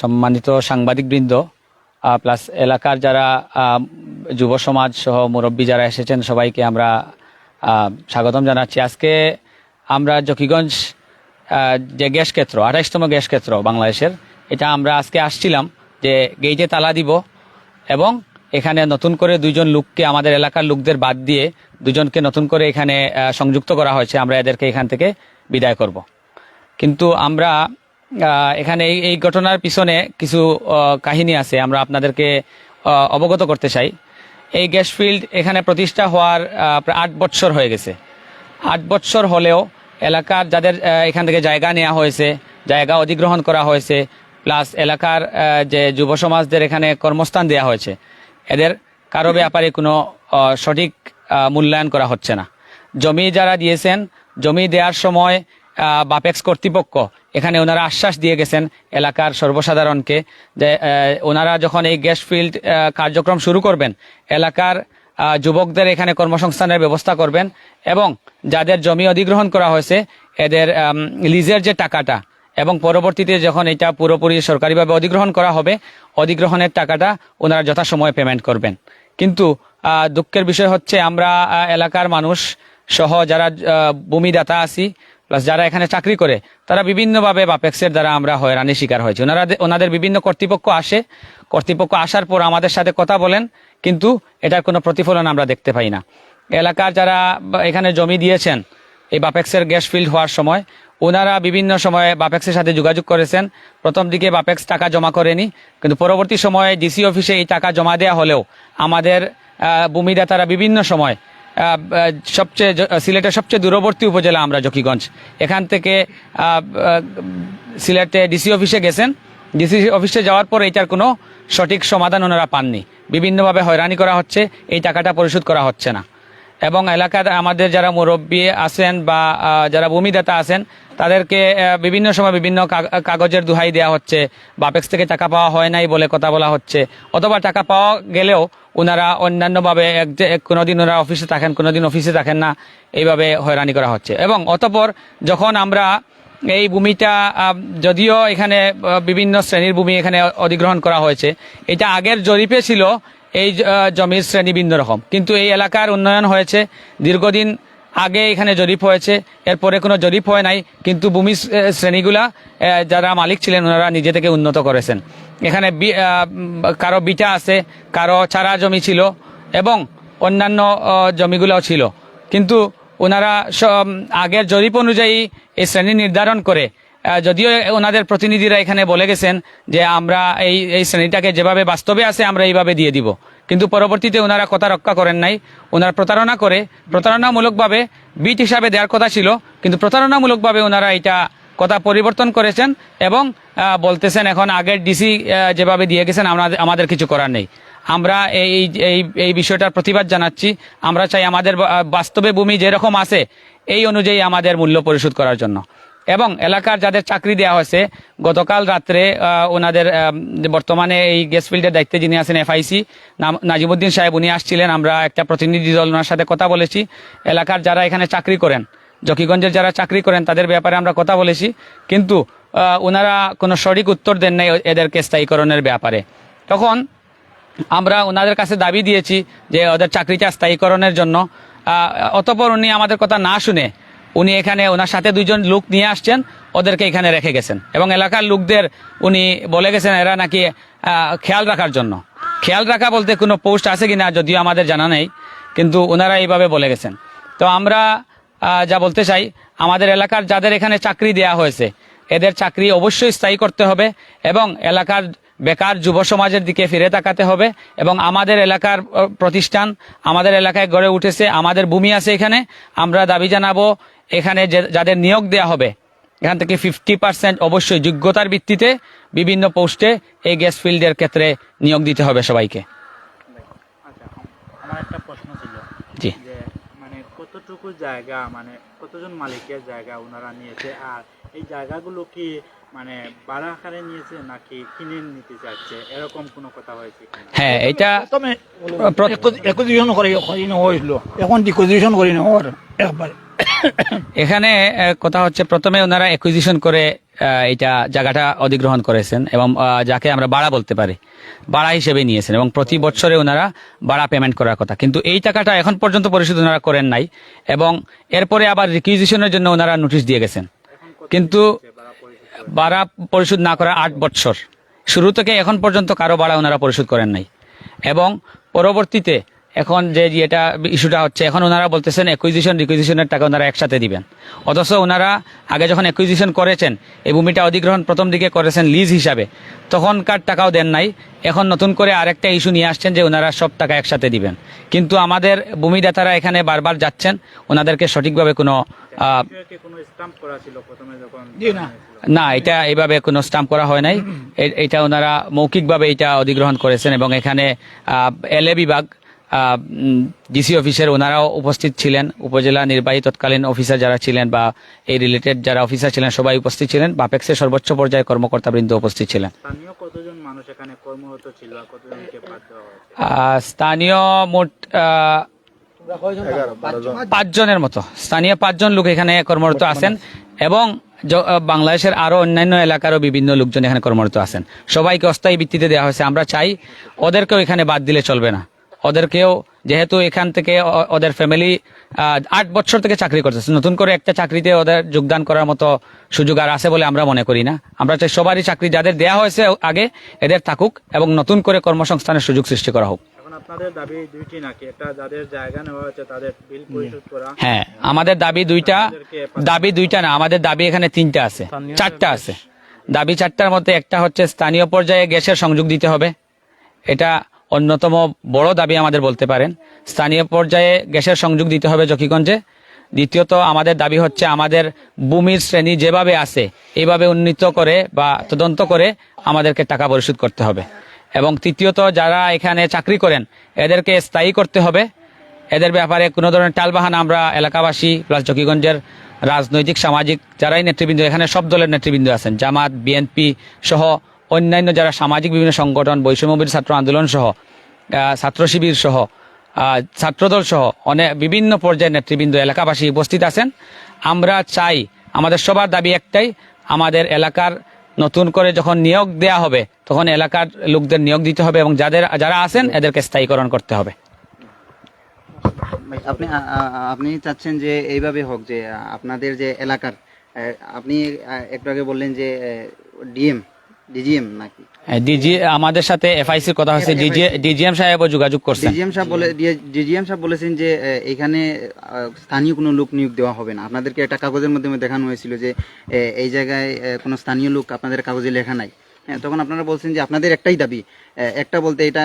সম্মানিত সাংবাদিকবৃন্দ প্লাস এলাকার যারা যুব সমাজ সহ মুরব্বী যারা এসেছেন, সবাইকে আমরা স্বাগতম জানাচ্ছি। আজকে আমরা জকিগঞ্জ যে গ্যাস ক্ষেত্র, আঠাইশতম গ্যাস ক্ষেত্র বাংলাদেশের, এটা আমরা আজকে আসছিলাম যে গেইটে তালা দিব এবং এখানে নতুন করে দুইজন লোককে, আমাদের এলাকার লোকদের বাদ দিয়ে দুজনকে নতুন করে এখানে সংযুক্ত করা হয়েছে। আমরা এদেরকে এখান থেকে বিদায় করব। কিন্তু আমরা এখানে এই এই ঘটনার পিছনে কিছু কাহিনী আছে, আমরা আপনাদেরকে অবগত করতে চাই। এই গ্যাস ফিল্ড এখানে প্রতিষ্ঠা হওয়ার প্রায় আট বৎসর হয়ে গেছে। আট বৎসর হলেও এলাকার যাদের এখান থেকে জায়গা নেওয়া হয়েছে, জায়গা অধিগ্রহণ করা হয়েছে, প্লাস এলাকার যে যুব সমাজদের এখানে কর্মস্থান দেওয়া হয়েছে, এদের কারও ব্যাপারে কোনো সঠিক মূল্যায়ন করা হচ্ছে না। জমি যারা দিয়েছেন, জমি দেওয়ার সময় বাপেক্স কর্তৃপক্ষ। এখানে ওনারা আশ্বাস দিয়ে গেছেন এলাকার সর্বসাধারণকে যে ওনারা যখন এই গ্যাস ফিল্ড কার্যক্রম শুরু করবেন, এলাকার যুবকদের এখানে কর্মসংস্থানের ব্যবস্থা করবেন এবং যাদের জমি অধিগ্রহণ করা হয়েছে, এদের লিজের যে টাকাটা এবং পরবর্তীতে যখন এটা পুরোপুরি সরকারিভাবে অধিগ্রহণ করা হবে, অধিগ্রহণের টাকাটা ওনারা যথাসময়ে পেমেন্ট করবেন। কিন্তু দুঃখের বিষয় হচ্ছে আমরা এলাকার মানুষ সহ যারা ভূমিদাতা আছি প্লাস যারা এখানে চাকরি করে, তারা বিভিন্নভাবে বাপেক্সের দ্বারা আমরা হয়রানির শিকার হয়েছি। ওনারা ওনাদের বিভিন্ন কর্তৃপক্ষ আসে। কর্তৃপক্ষ আসার পর আমাদের সাথে কথা বলেন, কিন্তু এটার কোনো প্রতিফলন আমরা দেখতে পাই না। এলাকার যারা এখানে জমি দিয়েছেন, এই বাপেক্সের গ্যাস ফিল্ড হওয়ার সময়, ওনারা বিভিন্ন সময়ে বাপেক্সের সাথে যোগাযোগ করেছেন। প্রথম দিকে বাপেক্স টাকা জমা করেনি, কিন্তু পরবর্তী সময়ে ডিসি অফিসে এই টাকা জমা দেওয়া হলেও আমাদের ভূমিদাতারা বিভিন্ন সময় সবচেয়ে সিলেটের সবচেয়ে দূরবর্তী উপজেলা আমরা জকিগঞ্জ। এখান থেকে সিলেটে ডিসি অফিসে গেছেন। ডিসি অফিসে যাওয়ার পর এটার কোনো সঠিক সমাধান ওনারা পাননি। বিভিন্নভাবে হয়রানি করা হচ্ছে, এই টাকাটা পরিশোধ করা হচ্ছে না। এবং এলাকার আমাদের যারা মুরব্বী আছেন বা যারা ভূমিদাতা আছেন, তাদেরকে বিভিন্ন সময় বিভিন্ন কাগজের দুহাই দেওয়া হচ্ছে। বাপেক্স থেকে টাকা পাওয়া হয় নাই বলে কথা বলা হচ্ছে। অথবা টাকা পাওয়া গেলেও ওনারা অন্যান্যভাবে এক কোনোদিন ওনারা অফিসে থাকেন, কোনোদিন অফিসে থাকেন না, এইভাবে হয়রানি করা হচ্ছে। এবং অতপর যখন আমরা এই ভূমিটা যদিও এখানে বিভিন্ন শ্রেণির ভূমি এখানে অধিগ্রহণ করা হয়েছে, এটা আগের জরিপে ছিল এই জমির শ্রেণি ভিন্ন রকম। কিন্তু এই এলাকার উন্নয়ন হয়েছে। দীর্ঘদিন আগে এখানে জরিপ হয়েছে। এরপরে কোনো জরিপ হয় নাই। কিন্তু ভূমি শ্রেণীগুলা যারা মালিক ছিলেন, ওনারা নিজে থেকে উন্নত করেছেন। এখানে কারও বিটা আছে, কারও চারা জমি ছিল এবং অন্যান্য জমিগুলোও ছিল। কিন্তু ওনারা আগের জরিপ অনুযায়ী এই শ্রেণি নির্ধারণ করে যদিও ওনাদের প্রতিনিধিরা এখানে বলে গেছেন যে আমরা এই এই শ্রেণীটাকে যেভাবে বাস্তবে আছে, আমরা এইভাবে দিয়ে দিব। কিন্তু পরবর্তীতে ওনারা কথা রক্ষা করেন নাই। ওনারা প্রতারণা করে, প্রতারণামূলকভাবে বিট হিসাবে দেওয়ার কথা ছিল, কিন্তু প্রতারণামূলকভাবে ওনারা এটা কথা পরিবর্তন করেছেন এবং বলতেছেন এখন আগের ডিসি যেভাবে দিয়ে গেছেন, আমরা আমাদের কিছু করার নেই। আমরা এই এই এই বিষয়টার প্রতিবাদ জানাচ্ছি। আমরা চাই আমাদের বাস্তবে ভূমি যেরকম আছে, এই অনুযায়ী আমাদের মূল্য পরিশোধ করার জন্য। এবং এলাকার যাদের চাকরি দেওয়া হয়েছে, গতকাল রাত্রে ওনাদের বর্তমানে এই গ্যাস ফিল্ডের দায়িত্বে যিনি আছেন এফআইসি নাজিমুদ্দিন সাহেব, উনি আসছিলেন। আমরা একটা প্রতিনিধি দল ওনার সাথে কথা বলেছি। এলাকার যারা এখানে চাকরি করেন, জকিগঞ্জের যারা চাকরি করেন, তাদের ব্যাপারে আমরা কথা বলেছি। কিন্তু ওনারা কোনো সঠিক উত্তর দেন নাই এদেরকে স্থায়ীকরণের ব্যাপারে। তখন আমরা ওনাদের কাছে দাবি দিয়েছি যে ওদের চাকরিটা স্থায়ীকরণের জন্য। অতপর উনি আমাদের কথা না শুনে উনি এখানে, ওনার সাথে দুইজন লোক নিয়ে আসছেন, ওদেরকে এখানে রেখে গেছেন। এবং এলাকার লোকদের, উনি বলে গেছেন এরা নাকি খেয়াল রাখার জন্য। খেয়াল রাখা বলতে কোনো পোস্ট আছে কিনা যদিও আমাদের জানা নেই, কিন্তু ওনারা এইভাবে বলে গেছেন। তো আমরা যা বলতে চাই, আমাদের এলাকার যাদের এখানে চাকরি দেয়া হয়েছে, এদের চাকরি অবশ্যই স্থায়ী করতে হবে এবং এলাকার বেকার যুব সমাজের দিকে ফিরে তাকাতে হবে এবং আমাদের এলাকার প্রতিষ্ঠান আমাদের এলাকায় গড়ে উঠেছে, আমাদের ভূমি আছে এখানে। আমরা দাবি জানাব এখানে যে- যাদের নিয়োগ দেয়া হবে এখান থেকে ফিফটি পার্সেন্ট অবশ্যই যোগ্যতার ভিত্তিতে বিভিন্ন পোস্টে এই গ্যাস ফিল্ডের ক্ষেত্রে নিয়োগ দিতে হবে সবাইকে। আচ্ছা আমার একটা প্রশ্ন ছিল। জি। যে মানে কতটুকু জায়গা মানে কতজন মালিকের জায়গা ওনারা নিয়েছে আর এই জায়গাগুলো কি মানে ভাড়া আকারে নিয়েছে নাকি কিনে নিতে চাচ্ছে এরকম কোনো কথা হয়েছে হ্যাঁ এটা প্রথমে প্র- করে হয়েছিল। এখন ডিকজিশন করি নেওয়ার একবারে। এখানে কথা হচ্ছে প্রথমে ওনারা অ্যাকুইজিশন করে এটা জায়গাটা অধিগ্রহণ করেছেন এবং যাকে আমরা বাড়া বলতে পারি, বাড়া হিসেবে নিয়েছেন এবং প্রতি বছরে ওনারা বাড়া পেমেন্ট করার কথা। কিন্তু এই টাকাটা এখন পর্যন্ত পরিশোধ ওনারা করেন নাই এবং এরপরে আবার রিকুইজিশনের জন্য ওনারা নোটিশ দিয়ে গেছেন। কিন্তু বাড়া পরিশোধ না করা আট বছর শুরু থেকে এখন পর্যন্ত কারও বাড়া ওনারা পরিশোধ করেন নাই। এবং পরবর্তীতে এখন যে এটা ইস্যুটা হচ্ছে এখন ওনারা বলতেছেন একুইজিশন রিকুইজিশনের টাকা ওনারা একসাথে দিবেন। অথচ ওনারা আগে যখন একুইজিশন করেছেন এই ভূমিটা অধিগ্রহণ প্রথম দিকে করেছেন লিজ হিসাবে তখনকার টাকাও দেন নাই। এখন নতুন করে আরেকটা ইস্যু নিয়ে আসছেন যে ওনারা সব টাকা একসাথে দিবেন। কিন্তু আমাদের ভূমিদাতারা এখানে বারবার যাচ্ছেন ওনাদেরকে সঠিকভাবে কোনো আহ, বিষয়ে কি কোনো স্টাম্প করা ছিল প্রথমে যখন জি না। না এটা এইভাবে কোনো স্টাম্প করা হয় নাই। এটা ওনারা মৌখিকভাবে এটা অধিগ্রহণ করেছেন এবং এখানে এলএ বিভাগ ডিসি অফিসের ওনারাও উপস্থিত ছিলেন। উপজেলা নির্বাহী তৎকালীন অফিসার যারা ছিলেন বা এই রিলেটেড যারা অফিসার ছিলেন সবাই উপস্থিত ছিলেন। বাপেক্সের সর্বোচ্চ পর্যায়ে কর্মকর্তাবৃন্দ উপস্থিত ছিলেন। স্থানীয় মোট আহ, পাঁচজনের মতো। স্থানীয় পাঁচজন লোক এখানে কর্মরত আছেন এবং বাংলাদেশের আরও অন্যান্য এলাকারও বিভিন্ন লোকজন এখানে কর্মরত আছেন। সবাইকে অস্থায়ী ভিত্তিতে দেওয়া হয়েছে। আমরা চাই ওদেরকেও এখানে বাদ দিলে চলবে না। ওদেরকেও যেহেতু এখান থেকে ওদের ফ্যামিলি আট বছর থেকে চাকরি করতেছে। নতুন করে একটা চাকরিতে ওদের যোগদান করার মতো সুযোগ আর আছে বলে আমরা মনে করি না। আমরা চাই সবারই চাকরি যাদের দেয়া হয়েছে আগে এদের থাকুক এবং নতুন করে কর্মসংস্থানের সুযোগ সৃষ্টি করা হোক। আপনাদের দাবি দুইটি নাকি? একটা যাদের জায়গা নেওয়া হয়েছে তাদের বিল পরিশোধ করা। হ্যাঁ আমাদের দাবি দুইটা দাবি দুইটা না আমাদের দাবি এখানে তিনটা আছে চারটা আছে। দাবি চারটার মধ্যে একটা হচ্ছে স্থানীয় পর্যায়ে গ্যাসের সংযোগ দিতে হবে। এটা অন্যতম বড় দাবি আমাদের বলতে পারেন। স্থানীয় পর্যায়ে গ্যাসের সংযোগ দিতে হবে জকিগঞ্জে। দ্বিতীয়ত আমাদের দাবি হচ্ছে আমাদের ভূমির শ্রেণি যেভাবে আছে এইভাবে উন্নীত করে বা তদন্ত করে আমাদেরকে টাকা পরিশোধ করতে হবে। এবং তৃতীয়ত যারা এখানে চাকরি করেন, এদেরকে স্থায়ী করতে হবে। এদের ব্যাপারে কোনো ধরনের টালবাহানা আমরা এলাকাবাসী প্লাস জকিগঞ্জের রাজনৈতিক সামাজিক যারাই নেতৃবৃন্দ, এখানে সব দলের নেতৃবৃন্দ আছেন, জামাত, বিএনপি সহ অন্যান্য যারা সামাজিক বিভিন্ন সংগঠন বৈষম্যবির ছাত্র আন্দোলন সহ ছাত্র শিবির সহ ছাত্রদল সহ অনেক বিভিন্ন পর্যায়ের নেতৃবৃন্দ, এলাকাবাসী উপস্থিত আছেন। আমরা চাই, আমাদের সবার দাবি একটাই, আমাদের এলাকার নতুন করে যখন নিয়োগ দেয়া হবে, তখন এলাকার লোকদের নিয়োগ দিতে হবে এবং যাদের, যারা আছেন, এদেরকে স্থায়ীকরণ করতে হবে। আপনি আপনি চাচ্ছেন যে এইভাবে হোক যে, আপনাদের যে এলাকার আপনি একটু আগে বললেন যে ডিএম ডিজিএম নাকি? ডিজি আমাদের সাথে এফআইসির কথা হচ্ছে ডিজিএম সাহেবও যোগাযোগ করছেন। ডিজিএম সাহেব বলে ডিজিএম সাহেব বলেছেন যে এখানে স্থানীয় কোনো লোক নিয়োগ দেওয়া হবে না। আপনাদেরকে একটা কাগজের মাধ্যমে দেখানো হয়েছিল যে এই জায়গায় কোনো স্থানীয় লোক আপনাদের কাগজে লেখা নাই। হ্যাঁ, তখন আপনারা বলছেন যে আপনাদের একটাই দাবি একটা বলতে এটা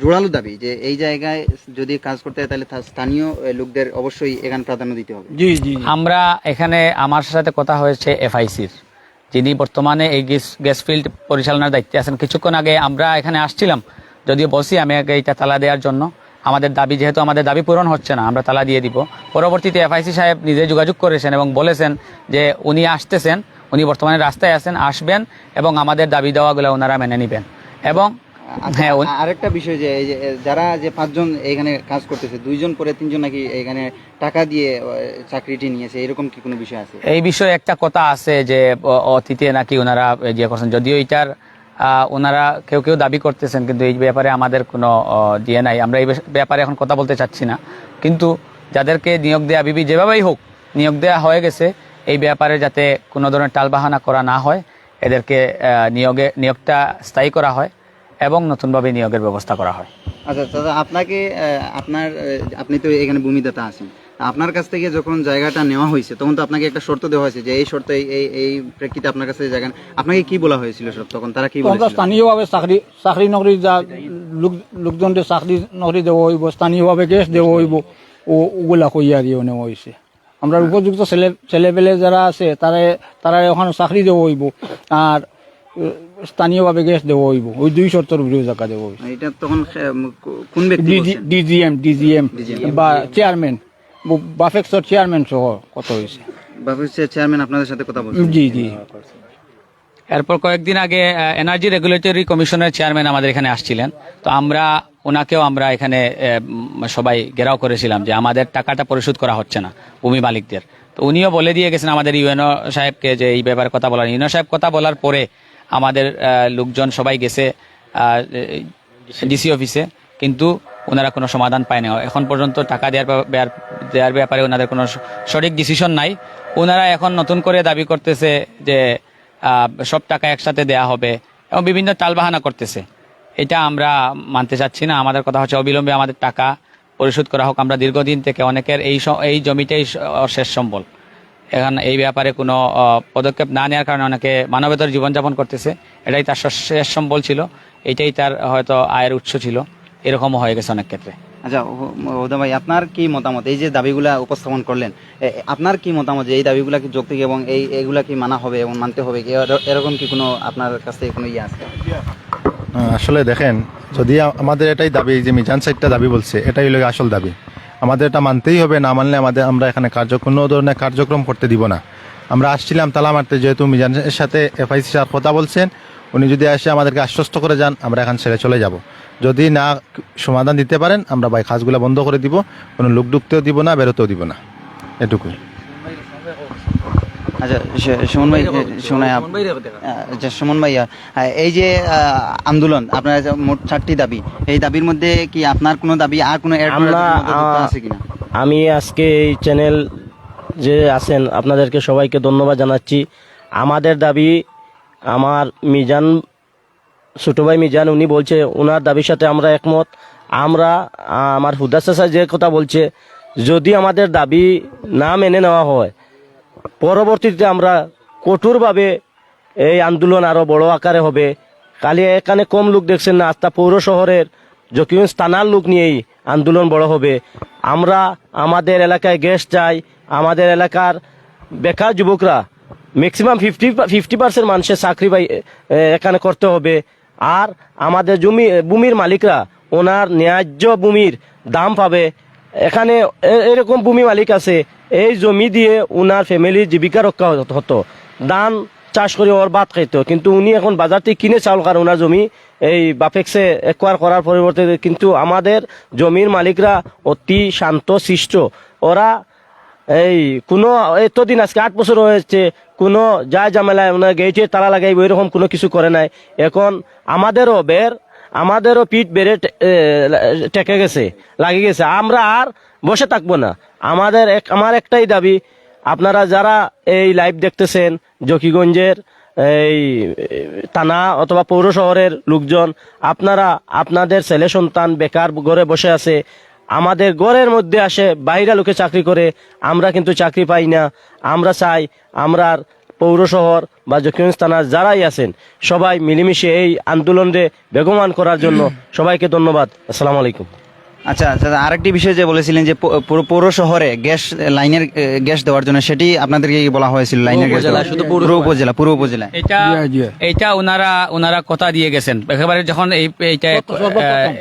জোরালো দাবি যে এই জায়গায় যদি কাজ করতে হয় তাহলে তা- স্থানীয় লোকদের অবশ্যই এখানে প্রাধান্য দিতে হবে। জি জি জি। আমরা এখানে আমার সাথে কথা হয়েছে এফআইসির যিনি বর্তমানে এই গ্যাস গ্যাস ফিল্ড পরিচালনার দায়িত্বে আছেন। কিছুক্ষণ আগে আমরা এখানে আসছিলাম। যদিও বসি আমি আগে এইটা তালা দেওয়ার জন্য। আমাদের দাবি যেহেতু আমাদের দাবি পূরণ হচ্ছে না, আমরা তালা দিয়ে দিব। পরবর্তীতে এফআইসি সাহেব নিজে যোগাযোগ করেছেন এবং বলেছেন যে উনি আসতেছেন, উনি বর্তমানে রাস্তায় আছেন, আসবেন এবং আমাদের দাবি দেওয়াগুলো ওনারা মেনে নেবেন। এবং হ্যাঁ উনি- আরেকটা বিষয় যে এই যে যারা যে পাঁচজন এখানে কাজ করতেছে দুইজন করে তিনজন নাকি এখানে টাকা দিয়ে চাকরিটি নিয়েছে এরকম কি কোনো বিষয় আছে? এই বিষয়ে একটা কথা আছে যে অতীতে নাকি ওনারা ইয়ে করছেন। যদিও এটার ওনারা কেউ কেউ দাবি করতেছেন কিন্তু এই ব্যাপারে আমাদের কোনো দিয়ে নাই। আমরা এই ব্যাপারে এখন কথা বলতে চাচ্ছি না। কিন্তু যাদেরকে নিয়োগ দেয়া বিবি যেভাবেই হোক নিয়োগ দেয়া হয়ে গেছে এই ব্যাপারে যাতে কোনো ধরনের টালবাহানা করা না হয় এদেরকে নিয়োগে নিয়োগটা স্থায়ী করা হয়। এবং নতুনভাবে নিয়োগের ব্যবস্থা করা হয়। আচ্ছা দাদা আপনাকে আপনার আপনি তো এখানে ভূমিদাতা আছেন। আপনার কাছ থেকে যখন জায়গাটা নেওয়া হয়েছে তখন তো আপনাকে একটা শর্ত দেওয়া হয়েছে যে এই শর্ত এই এই- প্রেক্ষিতে আপনার কাছে জায়গা আপনাকে কি বলা হয়েছিল সব তখন? তারা কি বলেছিল? স্থানীয়ভাবে চাকরি চাকরি নকরি যা লোক লোকজনদের চাকরি নকরি দেওয়া হইব স্থানীয়ভাবে গ্যাস দেওয়া হইব ও ওগুলা কইয়া দিয়ে নেওয়া হয়েছে আমরা উপযুক্ত ছেলে ছেলেপেলে যারা আছে তারা তারা ওখানে চাকরি দেওয়া হইব। আর স্থানীয়ভাবে গ্যাস দেওয়া হইব। ওই দুই শর্তর বিরোধী জায়গা দেওয়া এটা তখন কোন ব্যক্তি ডিজিএম ডিজিএম বা চেয়ারম্যান। বাফেক্সর চেয়ারম্যান সহ কত হয়েছে। বাবু চেয়ারম্যান আপনাদের সাথে কথা বলছেন। জি জি। এরপর কয়েকদিন আগে এনার্জি রেগুলেটরি কমিশনের চেয়ারম্যান আমাদের এখানে আসছিলেন। তো আমরা ওনাকেও আমরা এখানে আহ, সবাই ঘেরাও করেছিলাম যে আমাদের টাকাটা পরিশোধ করা হচ্ছে না ভূমি মালিকদের। তো উনিও বলে দিয়ে গেছেন আমাদের ইউএনও সাহেবকে যে এই ব্যাপারে কথা বলার। ইউএনও সাহেব কথা বলার পরে আমাদের লোকজন সবাই গেছে ডিসি অফিসে কিন্তু ওনারা কোনো সমাধান পায় না এখন পর্যন্ত টাকা দেওয়ার দেওয়ার- ব্যাপারে ওনাদের কোনো সঠিক ডিসিশন নাই। ওনারা এখন নতুন করে দাবি করতেছে যে সব টাকা একসাথে দেয়া হবে এবং বিভিন্ন টালবাহানা করতেছে। এটা আমরা মানতে চাচ্ছি না। আমাদের কথা হচ্ছে অবিলম্বে আমাদের টাকা পরিশোধ করা হোক। আমরা দীর্ঘদিন থেকে অনেকের এই এই জমিটাই শেষ সম্বল। এখন এই ব্যাপারে কোনো পদক্ষেপ না নেওয়ার কারণে অনেকে মানবেতর জীবনযাপন করতেছে। এটাই তার শেষ সম্বল ছিল। এটাই তার হয়তো আয়ের উৎস ছিল। এরকমও হয়ে গেছে অনেক ক্ষেত্রে। আচ্ছা ওদা ভাই আপনার কি মতামত? এই যে দাবিগুলা উপস্থাপন করলেন আপনার কি মতামত যে এই দাবিগুলা কি যৌক্তিক এবং এই এগুলা কি মানা হবে এবং মানতে হবে? কি এরকম কি কোনো আপনার কাছ থেকে কোনো ইয়ে আছে? আসলে দেখেন যদি আমাদের এটাই দাবি যে মিজান সাইডটা দাবি বলছে এটাই হলো আসল দাবি। আমাদের এটা মানতেই হবে, না মানলে আমাদের আমরা এখানে কার্য কোনো ধরনের কার্যক্রম করতে দিব না। আমরা আসছিলাম তালা মারতে যেহেতু মিজানের সাথে এফআইসি স্যার কথা বলছেন, উনি যদি আসে আমাদেরকে আশ্বস্ত করে যান, আমরা এখান ছেড়ে চলে যাব। যদি না সমাধান দিতে পারেন, আমরা ভাই কাজগুলো বন্ধ করে দিব, কোনো লোক ঢুকতেও দিব না, বেরোতেও দিব না। এটুকুই। আচ্ছা সুমন ভাই আচ্ছা সুমন ভাইয়া এই যে আন্দোলন আপনার মোট চারটি দাবি এই দাবির মধ্যে কি আপনার কোনো দাবি আর কোনো আছে কিনা? আমি আজকে এই চ্যানেল যে আছেন আপনাদেরকে সবাইকে ধন্যবাদ জানাচ্ছি। আমাদের দাবি আমার মিজান ছোট ভাই মিজান উনি বলছে ওনার দাবির সাথে আমরা একমত। আমরা আমার হুদা চাচা যে কথা বলছে যদি আমাদের দাবি না মেনে নেওয়া হয় পরবর্তীতে আমরা কঠোরভাবে এই আন্দোলন আরও বড় আকারে হবে। কালি এখানে কম লোক দেখছেন না আস্তা পৌর শহরের জকিগঞ্জ থানার লোক নিয়েই আন্দোলন বড় হবে। আমরা আমাদের এলাকায় গ্যাস চাই, আমাদের এলাকার বেকার যুবকরা ম্যাক্সিমাম ফিফটি ফিফটি পার্সেন্ট মানুষের চাকরি পাই এখানে করতে হবে। আর আমাদের জমি, ভূমির মালিকরা ওনার ন্যায্য ভূমির দাম পাবে। এখানে এরকম ভূমি মালিক আছে। এই জমি দিয়ে উনার ফ্যামিলির জীবিকা রক্ষা হত- ধান চাষ করে ওর ভাত খাইতো। কিন্তু উনি এখন বাজার থেকে কিনে চাউল কারণ ওনার জমি। এই বাপেক্সে একোয়ার করার পরিবর্তে কিন্তু আমাদের জমির মালিকরা অতি শান্ত, শিষ্ট। ওরা এই কোনো, এতদিন আজকে আট বছর হয়েছে, কোনো যা ঝামেলায় ওনার গেটে তালা লাগাইব, এরকম কোনো কিছু করে নাই। এখন আমাদেরও বের আমাদেরও পিঠ বেড়ে টেকে গেছে, লাগে গেছে। আমরা আর বসে থাকব না। আমাদের এক, আমার একটাই দাবি, আপনারা যারা এই লাইভ দেখতেছেন, জকিগঞ্জের এই, থানা অথবা পৌর শহরের লোকজন, আপনারা, আপনাদের ছেলে সন্তান বেকার ঘরে বসে আছে, আমাদের ঘরের মধ্যে আসে, বাইরে লোকে চাকরি করে, আমরা কিন্তু চাকরি পাই না। আমরা চাই আমরা পৌর শহর বা জকিগঞ্জ থানার যারাই আছেন সবাই মিলেমিশে এই আন্দোলনে বেগমান করার জন্য সবাইকে ধন্যবাদ। আসসালামু আলাইকুম। আচ্ছা আচ্ছা আরেকটি বিষয় যে বলেছিলেন যে পুরো পৌর শহরে গ্যাস লাইনের এ, গ্যাস দেওয়ার জন্য সেটি আপনাদেরকে বলা হয়েছিল লাইনের গ্যাস দেওয়ার? পুরো উপজেলা পুরো উপজেলা। এটা। এইটা ওনারা ওনারা কথা দিয়ে গেছেন। একেবারে যখন এই এইটা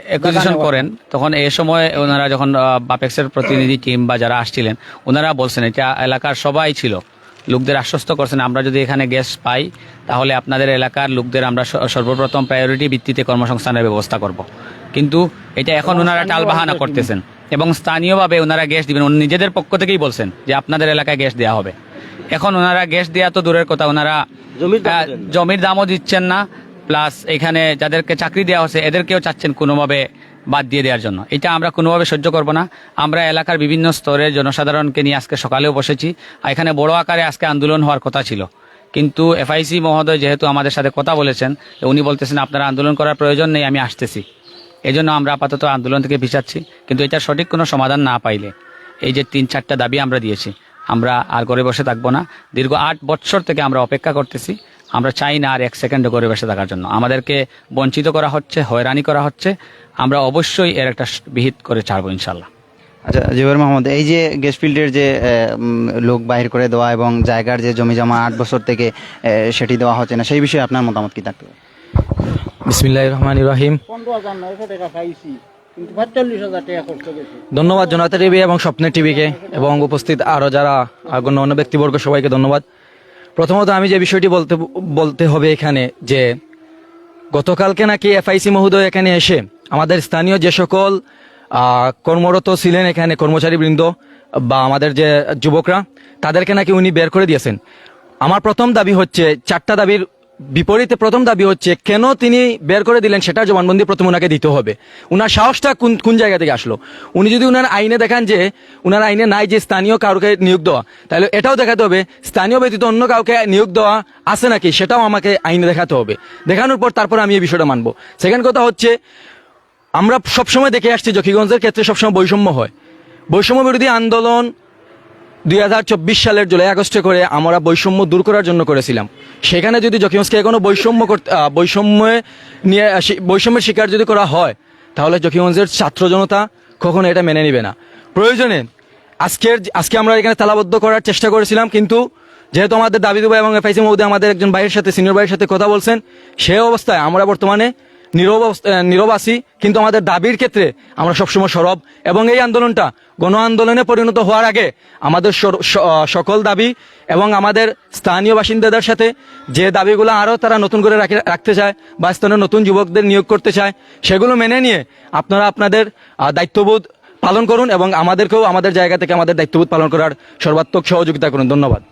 অ্যাকুইজিশন করেন তখন এই সময় ওনারা যখন আহ, বাপেক্সের প্রতিনিধি টিম বা যারা আসছিলেন ওনারা বলছেন এটা এলাকার সবাই ছিল। লোকদের আশ্বস্ত করছেন আমরা যদি এখানে গ্যাস পাই তাহলে আপনাদের এলাকার লোকদের আমরা সর্বপ্রথম প্রায়োরিটি ভিত্তিতে কর্মসংস্থানের ব্যবস্থা করব। কিন্তু এটা এখন ওনারা টালবাহানা করতেছেন এবং স্থানীয়ভাবে ওনারা গ্যাস দিবেন। উনি নিজেদের পক্ষ থেকেই বলছেন যে আপনাদের এলাকায় গ্যাস দেওয়া হবে। এখন ওনারা গ্যাস দেওয়া তো দূরের কথা ওনারা। জমির দামও দিচ্ছেন না। প্লাস এখানে যাদেরকে চাকরি দেওয়া হচ্ছে এদেরকেও চাচ্ছেন কোনোভাবে বাদ দিয়ে দেওয়ার জন্য। এটা আমরা কোনোভাবে সহ্য করব না। আমরা এলাকার বিভিন্ন স্তরের জনসাধারণকে নিয়ে আজকে সকালেও বসেছি। আর এখানে বড় আকারে আজকে আন্দোলন হওয়ার কথা ছিল। কিন্তু এফআইসি মহোদয় যেহেতু আমাদের সাথে কথা বলেছেন উনি বলতেছেন, আপনারা আন্দোলন করার প্রয়োজন নেই, আমি আসতেছি। এই জন্য আমরা আপাতত আন্দোলন থেকে পিছাচ্ছি। কিন্তু এটা সঠিক কোনো সমাধান না পাইলে এই যে তিন চারটা দাবি আমরা দিয়েছি, আমরা আর ঘরে বসে থাকব না। দীর্ঘ আট বছর থেকে আমরা অপেক্ষা করতেছি। আমরা চাই না আর এক সেকেন্ড ঘরে বসে থাকার জন্য। আমাদেরকে বঞ্চিত করা হচ্ছে হয়রানি করা হচ্ছে। আমরা অবশ্যই এর একটা বিহিত করে ছাড়বো ইনশাল্লাহ আচ্ছা জুবের মাহমুদ এই যে গ্যাস ফিল্ডের যে লোক বাহির করে দেওয়া এবং জায়গার যে জমি জমা আট বছর থেকে সেটি দেওয়া হচ্ছে না সেই বিষয়ে আপনার মতামত কি থাকবে? বিসমিল্লাহ রহমান রহিম। পনেরো হাজার নয়শো টাকা পাইছি কিন্তু পঁয়তাল্লিশ হাজার টাকা খরচ গেছে ধন্যবাদ জনতা টিভি এবং স্বপ্নের টিভিকে এবং উপস্থিত আরও যারা গণ্যমান্য ব্যক্তিবর্গ সবাইকে ধন্যবাদ। প্রথমত আমি যে বিষয়টি বলতে বলতে হবে এখানে যে গতকালকে নাকি এফআইসি মহোদয় এখানে এসে আমাদের স্থানীয় যে সকল কর্মরত ছিলেন এখানে কর্মচারীবৃন্দ বা আমাদের যে যুবকরা, তাদেরকে নাকি উনি বের করে দিয়েছেন। আমার প্রথম দাবি হচ্ছে, চারটা দাবির বিপরীতে প্রথম দাবি হচ্ছে, কেন তিনি বের করে দিলেন সেটা জবানবন্দি প্রথম ওনাকে দিতে হবে। উনার সাহসটা কোন কোন জায়গা থেকে আসলো? উনি যদি উনার আইনে দেখান যে, উনার আইনে নাই যে স্থানীয় কাউকে নিয়োগ দেওয়া, তাহলে এটাও দেখাতে হবে, স্থানীয় ব্যতীত অন্য কাউকে নিয়োগ দেওয়া আছে নাকি, সেটাও আমাকে আইনে দেখাতে হবে। দেখানোর পর তারপর আমি এই বিষয়টা মানবো। সেকেন্ড কথা হচ্ছে, আমরা সবসময় দেখে আসছি, জকিগঞ্জের ক্ষেত্রে সবসময় বৈষম্য হয়। বৈষম্য বিরোধী আন্দোলন দুই হাজার চব্বিশ সালের জুলাই আগস্টে করে আমরা বৈষম্য দূর করার জন্য করেছিলাম। সেখানে যদি জকিগঞ্জকে এখনও বৈষম্য বৈষম্যে নিয়ে বৈষম্যের শিকার যদি করা হয়, তাহলে জকিগঞ্জের ছাত্র জনতা কখনো এটা মেনে নিবে না। প্রয়োজনে আজকের আজকে আমরা এখানে তালাবদ্ধ করার চেষ্টা করেছিলাম, কিন্তু যেহেতু আমাদের দাবি দেবো এবং এফআইসি মহোদয় আমাদের একজন ভাইয়ের সাথে, সিনিয়র ভাইয়ের সাথে কথা বলছেন, সে অবস্থায় আমরা বর্তমানে নীরব কিন্তু আমাদের দাবির ক্ষেত্রে আমরা সবসময় সরব। এবং এই আন্দোলনটা গণ আন্দোলনে পরিণত হওয়ার আগে আমাদের সকল দাবি এবং আমাদের স্থানীয় বাসিন্দাদের সাথে যে দাবিগুলো আরও তারা নতুন করে রাখে- রাখতে চায় বা স্থানীয় নতুন যুবকদের নিয়োগ করতে চায়, সেগুলো মেনে নিয়ে আপনারা আপনাদের দায়িত্ববোধ পালন করুন এবং আমাদেরকেও আমাদের জায়গা থেকে আমাদের দায়িত্ববোধ পালন করার সর্বাত্মক সহযোগিতা করুন। ধন্যবাদ।